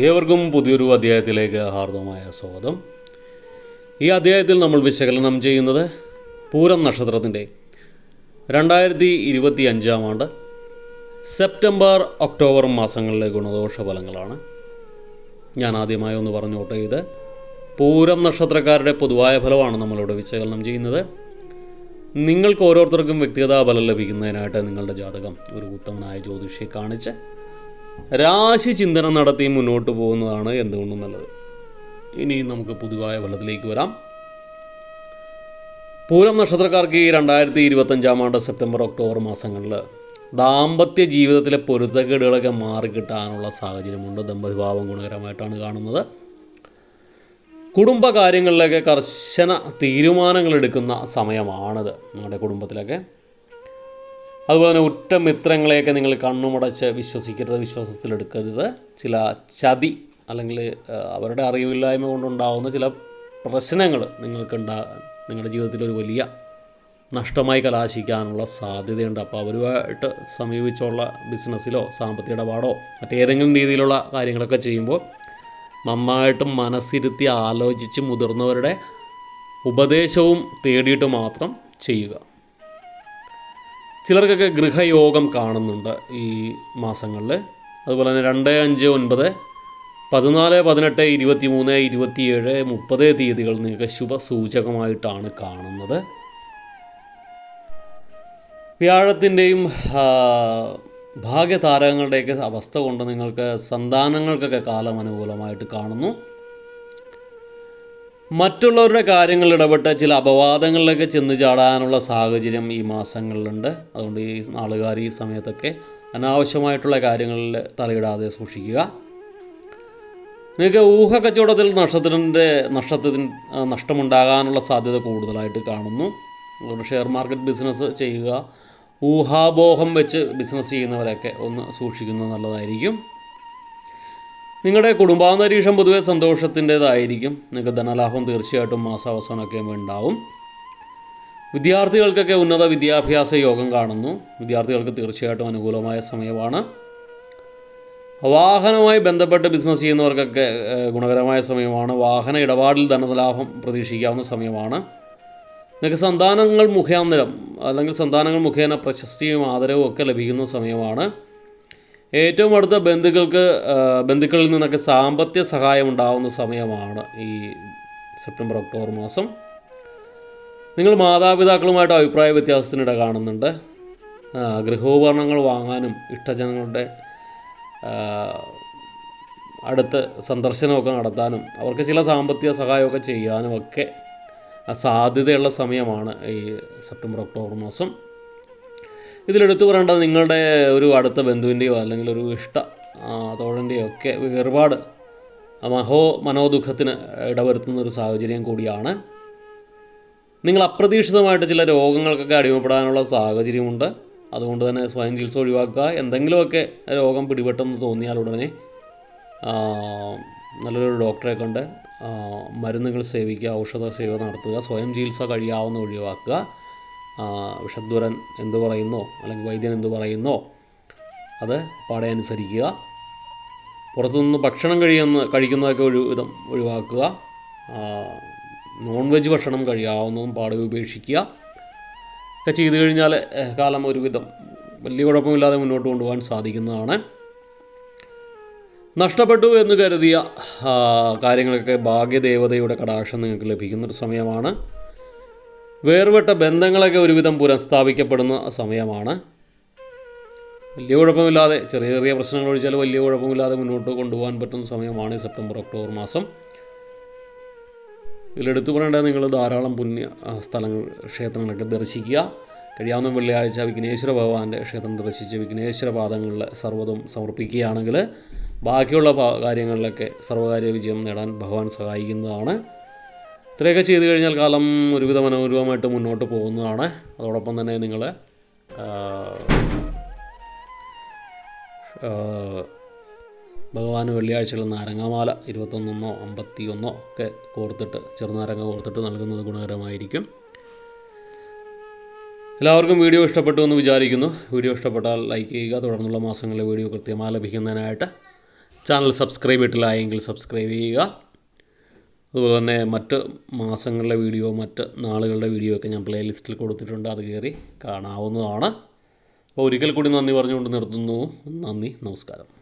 ഏവർക്കും പുതിയൊരു അധ്യായത്തിലേക്ക് ഹാർദമായ സ്വാഗതം. ഈ അധ്യായത്തിൽ നമ്മൾ വിശകലനം ചെയ്യുന്നത് പൂരം നക്ഷത്രത്തിന്റെ രണ്ടായിരത്തി ഇരുപത്തി അഞ്ചാം ആണ്ട് സെപ്റ്റംബർ ഒക്ടോബർ മാസങ്ങളിലെ ഗുണദോഷ ഫലങ്ങളാണ്. ഞാൻ ആദ്യമായി ഒന്ന് പറഞ്ഞോട്ടെ ഇത് പൂരം നക്ഷത്രക്കാരുടെ പൊതുവായ ഫലമാണ് നമ്മളിവിടെ വിശകലനം ചെയ്യുന്നത്. നിങ്ങൾക്ക് ഓരോരുത്തർക്കും വ്യക്തിഗത ഫലം ലഭിക്കുന്നതിനായിട്ട് നിങ്ങളുടെ ജാതകം ഒരു ഉത്തമനായ ജ്യോതിഷിയെ കാണിച്ച് രാശി ചിന്തനം നടത്തി മുന്നോട്ട് പോകുന്നതാണ് എന്തുകൊണ്ടും നല്ലത്. ഇനി നമുക്ക് പൊതുവായ ഫലത്തിലേക്ക് വരാം. പൂരം നക്ഷത്രക്കാർക്ക് ഈ രണ്ടായിരത്തി ഇരുപത്തഞ്ചാം ആണ്ട് സെപ്റ്റംബർ ഒക്ടോബർ മാസങ്ങളിൽ ദാമ്പത്യ ജീവിതത്തിലെ പൊരുത്തക്കേടുകളൊക്കെ മാറിക്കിട്ടാനുള്ള സാഹചര്യമുണ്ട്. ദമ്പതിഭാവം ഗുണകരമായിട്ടാണ് കാണുന്നത്. കുടുംബകാര്യങ്ങളിലൊക്കെ കർശന തീരുമാനങ്ങൾ എടുക്കുന്ന സമയമാണിത്. നമ്മുടെ കുടുംബത്തിലൊക്കെ അതുപോലെ തന്നെ ഉറ്റ മിത്രങ്ങളെയൊക്കെ നിങ്ങൾ കണ്ണുമടച്ച് വിശ്വസിക്കരുത് വിശ്വാസത്തിലെടുക്കരുത്. ചില ചതി അല്ലെങ്കിൽ അവരുടെ അറിവില്ലായ്മ കൊണ്ടുണ്ടാകുന്ന ചില പ്രശ്നങ്ങൾ നിങ്ങൾക്കുണ്ടാ നിങ്ങളുടെ ജീവിതത്തിൽ ഒരു വലിയ നഷ്ടമായി കലാശിക്കാനുള്ള സാധ്യതയുണ്ട്. അപ്പോൾ അവരുമായിട്ട് സമീപിച്ചുള്ള ബിസിനസ്സിലോ സാമ്പത്തിക ഇടപാടോ മറ്റേതെങ്കിലും രീതിയിലുള്ള കാര്യങ്ങളൊക്കെ ചെയ്യുമ്പോൾ നന്നായിട്ട് മനസ്സിരുത്തി ആലോചിച്ച് മുതിർന്നവരുടെ ഉപദേശവും തേടിയിട്ട് മാത്രം ചെയ്യുക. ചിലർക്കൊക്കെ ഗൃഹയോഗം കാണുന്നുണ്ട് ഈ മാസങ്ങളിൽ അതുപോലെ തന്നെ രണ്ട് അഞ്ച് ഒൻപത് പതിനാല് പതിനെട്ട് ഇരുപത്തി മൂന്ന് ഇരുപത്തിയേഴ് മുപ്പത് തീയതികൾ നിങ്ങൾക്ക് ശുഭസൂചകമായിട്ടാണ് കാണുന്നത്. വ്യാഴത്തിന്റെയും ഭാഗ്യതാരങ്ങളുടെയൊക്കെ അവസ്ഥ കൊണ്ട് നിങ്ങൾക്ക് സന്താനങ്ങൾക്കൊക്കെ കാലം അനുകൂലമായിട്ട് കാണുന്നു. മറ്റുള്ളവരുടെ കാര്യങ്ങളിൽ ഇടപെട്ട് ചില അപവാദങ്ങളിലൊക്കെ ചെന്ന് ചാടാനുള്ള സാഹചര്യം ഈ മാസങ്ങളിലുണ്ട്. അതുകൊണ്ട് ഈ നാളുകാർ ഈ സമയത്തൊക്കെ അനാവശ്യമായിട്ടുള്ള കാര്യങ്ങളിൽ തലയിടാതെ സൂക്ഷിക്കുക. നിങ്ങൾക്ക് ഊഹ കച്ചവടത്തിൽ നഷ്ടത്തിന്റെ നഷ്ടത്തിന് നഷ്ടമുണ്ടാകാനുള്ള സാധ്യത കൂടുതലായിട്ട് കാണുന്നു. അതുകൊണ്ട് ഷെയർ മാർക്കറ്റ് ബിസിനസ് ചെയ്യുക. ഊഹാബോഹം വെച്ച് ബിസിനസ് ചെയ്യുന്നവരൊക്കെ ഒന്ന് സൂക്ഷിക്കുന്നത് നല്ലതായിരിക്കും. നിങ്ങളുടെ കുടുംബാന്തരീക്ഷം പൊതുവെ സന്തോഷത്തിന്റെതായിരിക്കും. നിങ്ങൾക്ക് ധനലാഭം തീർച്ചയായിട്ടും മാസാവസാനമൊക്കെ ഉണ്ടാവും. വിദ്യാർത്ഥികൾക്കൊക്കെ ഉന്നത വിദ്യാഭ്യാസ യോഗം കാണുന്നു. വിദ്യാർത്ഥികൾക്ക് തീർച്ചയായിട്ടും അനുകൂലമായ സമയമാണ്. വാഹനവുമായി ബന്ധപ്പെട്ട് ബിസിനസ് ചെയ്യുന്നവർക്കൊക്കെ ഗുണകരമായ സമയമാണ്. വാഹന ഇടപാടിൽ ധനലാഭം പ്രതീക്ഷിക്കാവുന്ന സമയമാണ്. നിങ്ങൾക്ക് സന്താനങ്ങൾ മുഖാന്തരം അല്ലെങ്കിൽ സന്താനങ്ങൾ മുഖേന പ്രശസ്തിയും ആദരവും ഒക്കെ ലഭിക്കുന്ന സമയമാണ്. ഏറ്റവും അടുത്ത ബന്ധുക്കൾക്ക് ബന്ധുക്കളിൽ നിന്നൊക്കെ സാമ്പത്തിക സഹായം ഉണ്ടാകുന്ന സമയമാണ് ഈ സെപ്റ്റംബർ ഒക്ടോബർ മാസം. നിങ്ങൾ മാതാപിതാക്കളുമായിട്ട് അഭിപ്രായ വ്യത്യാസത്തിനിട കാണുന്നുണ്ട്. ഗൃഹോപകരണങ്ങൾ വാങ്ങാനും ഇഷ്ടജനങ്ങളുടെ അടുത്ത് സന്ദർശനമൊക്കെ നടത്താനും അവർക്ക് ചില സാമ്പത്തിക സഹായമൊക്കെ ചെയ്യാനും ഒക്കെ സാധ്യതയുള്ള സമയമാണ് ഈ സെപ്റ്റംബർ ഒക്ടോബർ മാസം. ഇതിലെടുത്തു പറയേണ്ടത് നിങ്ങളുടെ ഒരു അടുത്ത ബന്ധുവിന്റെയോ അല്ലെങ്കിൽ ഒരു ഇഷ്ട തോഴന്റെയോ ഒക്കെ വേർപാട് മഹോ മനോദുഃഖത്തിന് ഇടവരുത്തുന്ന ഒരു സാഹചര്യം കൂടിയാണ്. നിങ്ങൾ അപ്രതീക്ഷിതമായിട്ട് ചില രോഗങ്ങൾക്കൊക്കെ അടിമപ്പെടാനുള്ള സാഹചര്യമുണ്ട്. അതുകൊണ്ട് തന്നെ സ്വയം ചികിത്സ ഒഴിവാക്കുക. എന്തെങ്കിലുമൊക്കെ രോഗം പിടിപെട്ടെന്ന് തോന്നിയാൽ ഉടനെ നല്ലൊരു ഡോക്ടറെ കണ്ട് മരുന്നുകൾ സേവിക്കുക ഔഷധ സേവ നടത്തുക സ്വയം ചികിത്സ കഴിയാവുന്ന ഒഴിവാക്കുക. വിഷദ്വരൻ എന്ത് പറയുന്നോ അല്ലെങ്കിൽ വൈദ്യൻ എന്ത് പറയുന്നോ അത് പാടെ അനുസരിക്കുക പുറത്തുനിന്ന് ഭക്ഷണം കഴിയുന്ന കഴിക്കുന്നതൊക്കെ ഒരു വിധം ഒഴിവാക്കുക. നോൺ വെജ് ഭക്ഷണം കഴിയാവുന്നതും പാടെ ഉപേക്ഷിക്കുക. ഒക്കെ ചെയ്തു കഴിഞ്ഞാൽ കാലം ഒരുവിധം വലിയ കുഴപ്പമില്ലാതെ മുന്നോട്ട് കൊണ്ടുപോകാൻ സാധിക്കുന്നതാണ്. നഷ്ടപ്പെട്ടു എന്ന് കരുതിയ കാര്യങ്ങളൊക്കെ ഭാഗ്യദേവതയുടെ കടാക്ഷം നിങ്ങൾക്ക് ലഭിക്കുന്നൊരു സമയമാണ്. വേർപെട്ട ബന്ധങ്ങളൊക്കെ ഒരുവിധം പുനഃസ്ഥാപിക്കപ്പെടുന്ന സമയമാണ്. വലിയ കുഴപ്പമില്ലാതെ ചെറിയ ചെറിയ പ്രശ്നങ്ങൾ ഒഴിച്ചാൽ വലിയ കുഴപ്പമില്ലാതെ മുന്നോട്ട് കൊണ്ടുപോകാൻ പറ്റുന്ന സമയമാണ് സെപ്റ്റംബർ ഒക്ടോബർ മാസം. ഇതിലെടുത്തു പറയേണ്ടത് നിങ്ങൾ ധാരാളം പുണ്യ സ്ഥലങ്ങൾ ക്ഷേത്രങ്ങളൊക്കെ ദർശിക്കുക. കഴിയാവുന്ന വെള്ളിയാഴ്ച വിഘ്നേശ്വര ഭഗവാന്റെ ക്ഷേത്രം ദർശിച്ച് വിഘ്നേശ്വര പാദങ്ങളിൽ സർവതും സമർപ്പിക്കുകയാണെങ്കിൽ ബാക്കിയുള്ള കാര്യങ്ങളിലൊക്കെ സർവകാര്യ വിജയം നേടാൻ ഭഗവാൻ സഹായിക്കുന്നതാണ്. ഇത്രയൊക്കെ ചെയ്തു കഴിഞ്ഞാൽ കാലം ഒരുവിധ മനോരൂപമായിട്ട് മുന്നോട്ട് പോകുന്നതാണ്. അതോടൊപ്പം തന്നെ നിങ്ങൾ ഭഗവാൻ വെള്ളിയാഴ്ചകളിൽ നാരങ്ങാമാല ഇരുപത്തൊന്നൊന്നോ അമ്പത്തിയൊന്നോ ഒക്കെ കോർത്തിട്ട് ചെറുനാരങ്ങ കോർത്തിട്ട് നൽകുന്നത് ഗുണകരമായിരിക്കും. എല്ലാവർക്കും വീഡിയോ ഇഷ്ടപ്പെട്ടു എന്ന് വിചാരിക്കുന്നു. വീഡിയോ ഇഷ്ടപ്പെട്ടാൽ ലൈക്ക് ചെയ്യുക. തുടർന്നുള്ള മാസങ്ങളിലെ വീഡിയോ കൃത്യമായി ലഭിക്കുന്നതിനായിട്ട് ചാനൽ സബ്സ്ക്രൈബ് ഇട്ടില്ല എങ്കിൽ സബ്സ്ക്രൈബ് ചെയ്യുക. അതുപോലെ തന്നെ മറ്റ് മാസങ്ങളിലെ വീഡിയോ മറ്റ് നാളുകളുടെ വീഡിയോ ഒക്കെ ഞാൻ പ്ലേ ലിസ്റ്റിൽ കൊടുത്തിട്ടുണ്ട്. അത് കയറി കാണാവുന്നതാണ്. അപ്പോൾ ഒരിക്കൽ കൂടി നന്ദി പറഞ്ഞുകൊണ്ട് നിർത്തുന്നു. നന്ദി നമസ്കാരം.